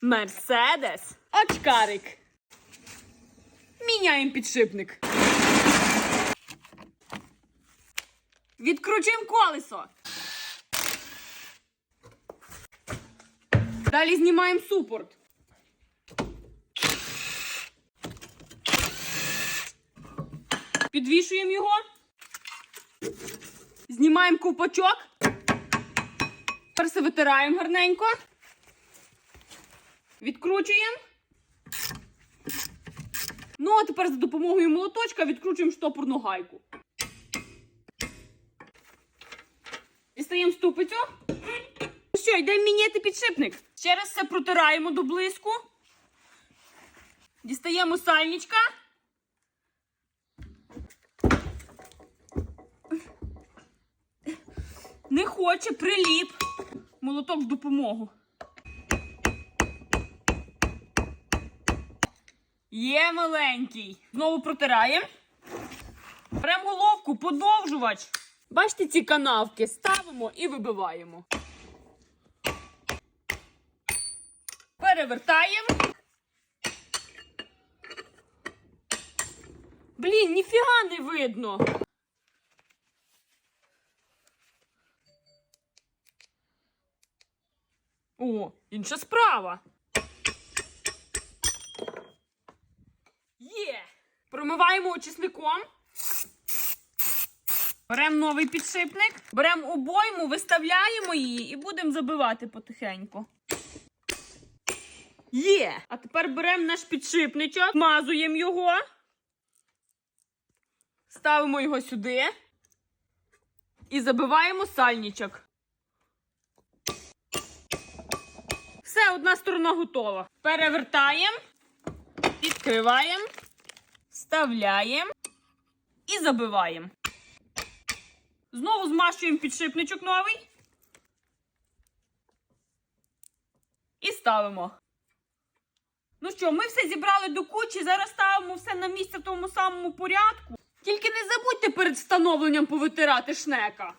Мерседес. Очкарик. Міняємо підшипник. Відкручуємо колесо. Далі знімаємо супорт. Підвішуємо його. Знімаємо ковпачок. Тепер все витираємо гарненько. Відкручуємо. Ну, а тепер за допомогою молоточка відкручуємо штопорну гайку. Дістаємо ступицю. Ну Що, йдемо міняти підшипник. Ще раз все протираємо до блиску. Дістаємо сальничка. Не хоче приліп. Молоток в допомогу. Є маленький. Знову протираємо. Беремо головку, подовжувач. Бачите ці канавки? Ставимо і вибиваємо. Перевертаємо. Блін, ніфіга не видно. О, інша справа. Є! Промиваємо очисником. Беремо новий підшипник, беремо обойму, виставляємо її і будемо забивати потихеньку. Є! А тепер беремо наш підшипничок, мазуємо його, ставимо його сюди і забиваємо сальничок. Все, одна сторона готова. Перевертаємо, відкриваємо, вставляємо і забиваємо. Знову змащуємо підшипничок новий. І ставимо. Ну що, ми все зібрали до кучі, зараз ставимо все на місце в тому самому порядку. Тільки не забудьте перед встановленням повитирати шнека.